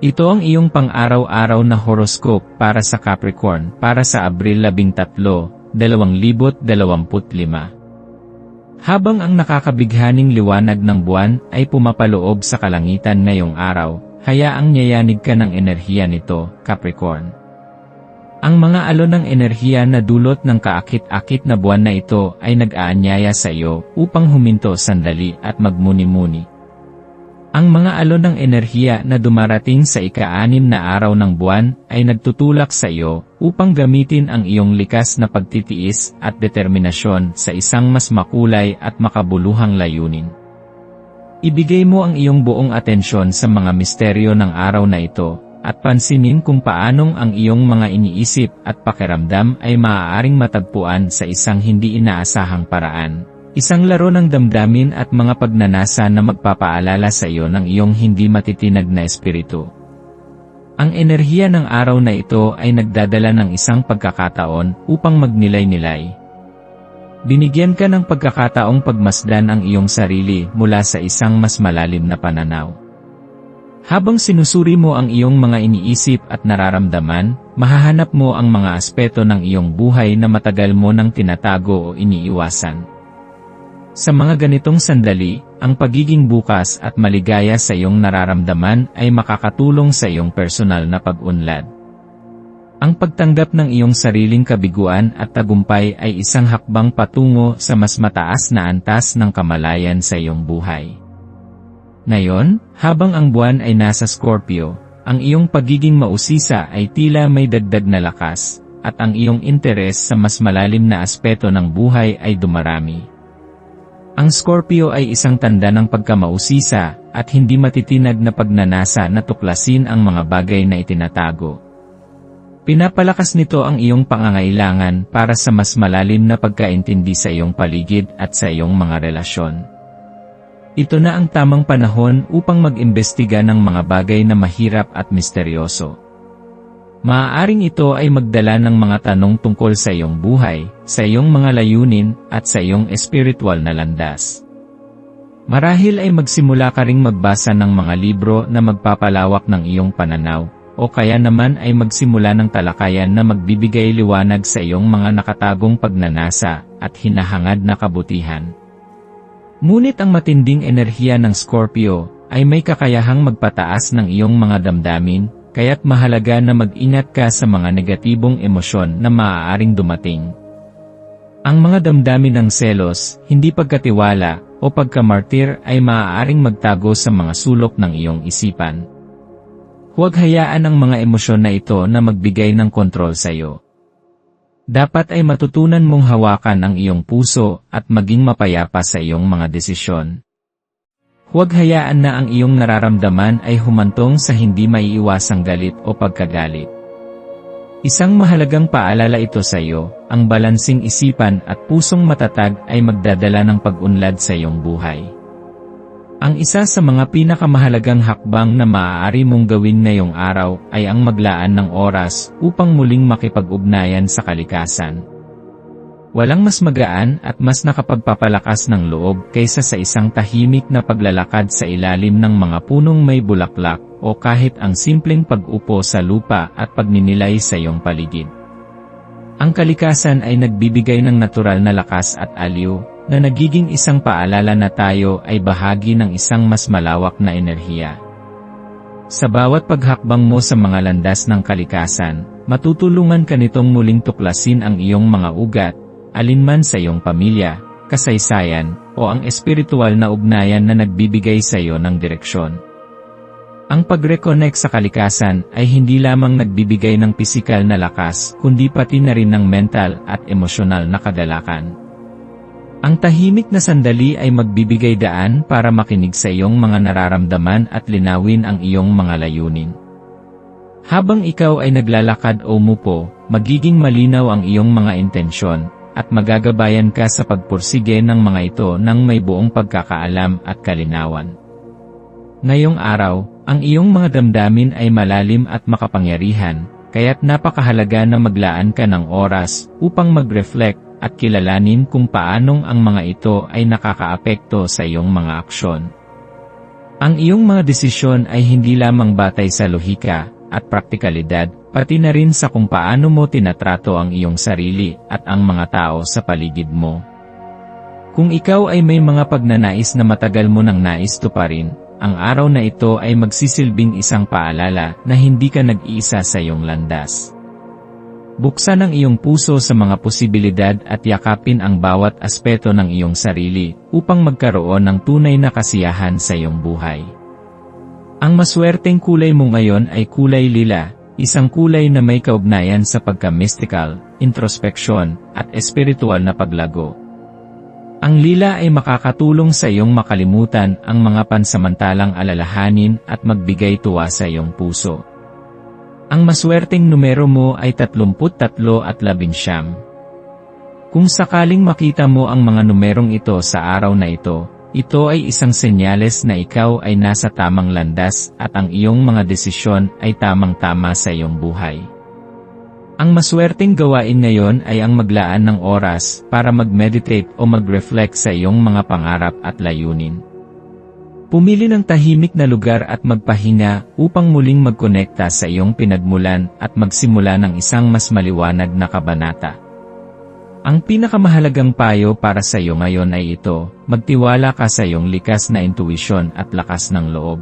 Ito ang iyong pang-araw-araw na horoscope para sa Capricorn para sa Abril 13, 2025. Habang ang nakakabighaning liwanag ng buwan ay pumapaloob sa kalangitan ngayong araw, hayaang yayanig ka ng enerhiya nito, Capricorn. Ang mga alon ng enerhiya na dulot ng kaakit-akit na buwan na ito ay nag-aanyaya sa iyo upang huminto sandali at magmuni-muni. Ang mga alon ng enerhiya na dumarating sa ika-anim na araw ng buwan ay nagtutulak sa iyo upang gamitin ang iyong likas na pagtitiis at determinasyon sa isang mas makulay at makabuluhang layunin. Ibigay mo ang iyong buong atensyon sa mga misteryo ng araw na ito at pansinin kung paanong ang iyong mga iniisip at pakiramdam ay maaaring matagpuan sa isang hindi inaasahang paraan. Isang laro ng damdamin at mga pagnanasa na magpapaalala sa iyo ng iyong hindi matitinag na espiritu. Ang enerhiya ng araw na ito ay nagdadala ng isang pagkakataon upang magnilay-nilay. Binigyan ka ng pagkakataong pagmasdan ang iyong sarili mula sa isang mas malalim na pananaw. Habang sinusuri mo ang iyong mga iniisip at nararamdaman, mahahanap mo ang mga aspeto ng iyong buhay na matagal mo nang tinatago o iniiwasan. Sa mga ganitong sandali, ang pagiging bukas at maligaya sa iyong nararamdaman ay makakatulong sa iyong personal na pag-unlad. Ang pagtanggap ng iyong sariling kabiguan at tagumpay ay isang hakbang patungo sa mas mataas na antas ng kamalayan sa iyong buhay. Ngayon, habang ang buwan ay nasa Scorpio, ang iyong pagiging mausisa ay tila may dagdag na lakas, at ang iyong interes sa mas malalim na aspeto ng buhay ay dumarami. Ang Scorpio ay isang tanda ng pagkamausisa at hindi matitinag na pagnanasa na tuklasin ang mga bagay na itinatago. Pinapalakas nito ang iyong pangangailangan para sa mas malalim na pagkaintindi sa iyong paligid at sa iyong mga relasyon. Ito na ang tamang panahon upang mag-imbestiga ng mga bagay na mahirap at misteryoso. Maaaring ito ay magdala ng mga tanong tungkol sa iyong buhay, sa iyong mga layunin, at sa iyong espiritual na landas. Marahil ay magsimula ka ring magbasa ng mga libro na magpapalawak ng iyong pananaw, o kaya naman ay magsimula ng talakayan na magbibigay liwanag sa iyong mga nakatagong pagnanasa at hinahangad na kabutihan. Ngunit ang matinding enerhiya ng Scorpio ay may kakayahang magpataas ng iyong mga damdamin, Kaya't mahalaga na mag-ingat ka sa mga negatibong emosyon na maaaring dumating. Ang mga damdamin ng selos, hindi pagkatiwala, o pagkamartir ay maaaring magtago sa mga sulok ng iyong isipan. Huwag hayaan ang mga emosyon na ito na magbigay ng kontrol sa iyo. Dapat ay matutunan mong hawakan ang iyong puso at maging mapayapa sa iyong mga desisyon. Huwag hayaan na ang iyong nararamdaman ay humantong sa hindi maiiwasang galit o pagkagalit. Isang mahalagang paalala ito sa iyo, ang balansing isipan at pusong matatag ay magdadala ng pag-unlad sa iyong buhay. Ang isa sa mga pinakamahalagang hakbang na maaari mong gawin ngayong araw ay ang maglaan ng oras upang muling makipag-ugnayan sa kalikasan. Walang mas magaan at mas nakapagpapalakas ng loob kaysa sa isang tahimik na paglalakad sa ilalim ng mga punong may bulaklak o kahit ang simpleng pag-upo sa lupa at pagninilay sa iyong paligid. Ang kalikasan ay nagbibigay ng natural na lakas at aliw na nagiging isang paalala na tayo ay bahagi ng isang mas malawak na enerhiya. Sa bawat paghakbang mo sa mga landas ng kalikasan, matutulungan ka nitong muling tuklasin ang iyong mga ugat, alinman sa iyong pamilya, kasaysayan, o ang espiritual na ugnayan na nagbibigay sa iyo ng direksyon. Ang pag-reconnect sa kalikasan ay hindi lamang nagbibigay ng pisikal na lakas, kundi pati na rin ng mental at emosyonal na kagalakan. Ang tahimik na sandali ay magbibigay daan para makinig sa iyong mga nararamdaman at linawin ang iyong mga layunin. Habang ikaw ay naglalakad o mupo, magiging malinaw ang iyong mga intensyon, at magagabayan ka sa pagpursige ng mga ito ng may buong pagkakaalam at kalinawan. Ngayong araw, ang iyong mga damdamin ay malalim at makapangyarihan, kaya't napakahalaga na maglaan ka ng oras upang mag-reflect at kilalanin kung paanong ang mga ito ay nakakaapekto sa iyong mga aksyon. Ang iyong mga desisyon ay hindi lamang batay sa lohika at praktikalidad, pati na rin sa kung paano mo tinatrato ang iyong sarili at ang mga tao sa paligid mo. Kung ikaw ay may mga pagnanais na matagal mo nang nais tuparin, ang araw na ito ay magsisilbing isang paalala na hindi ka nag-iisa sa iyong landas. Buksan ang iyong puso sa mga posibilidad at yakapin ang bawat aspeto ng iyong sarili upang magkaroon ng tunay na kasiyahan sa iyong buhay. Ang maswerteng kulay mo ngayon ay kulay lila, isang kulay na may kaugnayan sa pagka-mystical, introspeksyon, at espiritual na paglago. Ang lila ay makakatulong sa iyong makalimutan ang mga pansamantalang alalahanin at magbigay tuwa sa iyong puso. Ang maswerteng numero mo ay 33 at 11. Kung sakaling makita mo ang mga numerong ito sa araw na ito, ito ay isang senyales na ikaw ay nasa tamang landas at ang iyong mga desisyon ay tamang-tama sa iyong buhay. Ang maswerteng gawain ngayon ay ang maglaan ng oras para mag-meditate o mag-reflect sa iyong mga pangarap at layunin. Pumili ng tahimik na lugar at magpahinga upang muling magkonekta sa iyong pinagmulan at magsimula ng isang mas maliwanag na kabanata. Ang pinakamahalagang payo para sa iyo ngayon ay ito, magtiwala ka sa iyong likas na intuisyon at lakas ng loob.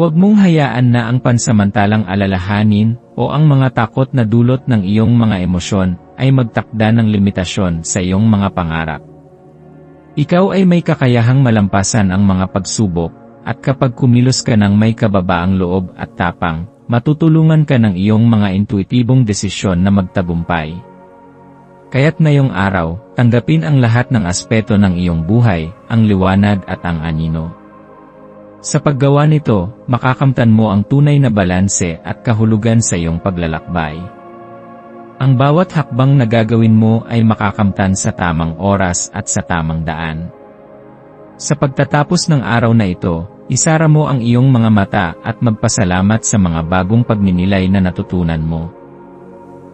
Huwag mong hayaan na ang pansamantalang alalahanin o ang mga takot na dulot ng iyong mga emosyon ay magtakda ng limitasyon sa iyong mga pangarap. Ikaw ay may kakayahang malampasan ang mga pagsubok, at kapag kumilos ka ng may kababaang loob at tapang, matutulungan ka ng iyong mga intuitibong desisyon na magtagumpay. Kaya't ngayong araw, tanggapin ang lahat ng aspeto ng iyong buhay, ang liwanag at ang anino. Sa paggawa nito, makakamtan mo ang tunay na balanse at kahulugan sa iyong paglalakbay. Ang bawat hakbang na gagawin mo ay makakamtan sa tamang oras at sa tamang daan. Sa pagtatapos ng araw na ito, isara mo ang iyong mga mata at magpasalamat sa mga bagong pagninilay na natutunan mo.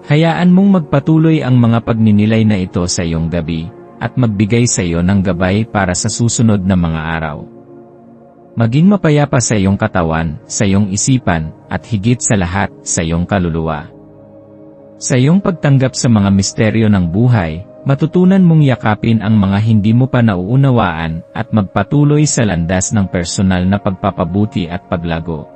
Hayaan mong magpatuloy ang mga pagninilay na ito sa iyong gabi, at magbigay sa iyo ng gabay para sa susunod na mga araw. Maging mapayapa sa iyong katawan, sa iyong isipan, at higit sa lahat, sa iyong kaluluwa. Sa iyong pagtanggap sa mga misteryo ng buhay, matutunan mong yakapin ang mga hindi mo pa nauunawaan at magpatuloy sa landas ng personal na pagpapabuti at paglago.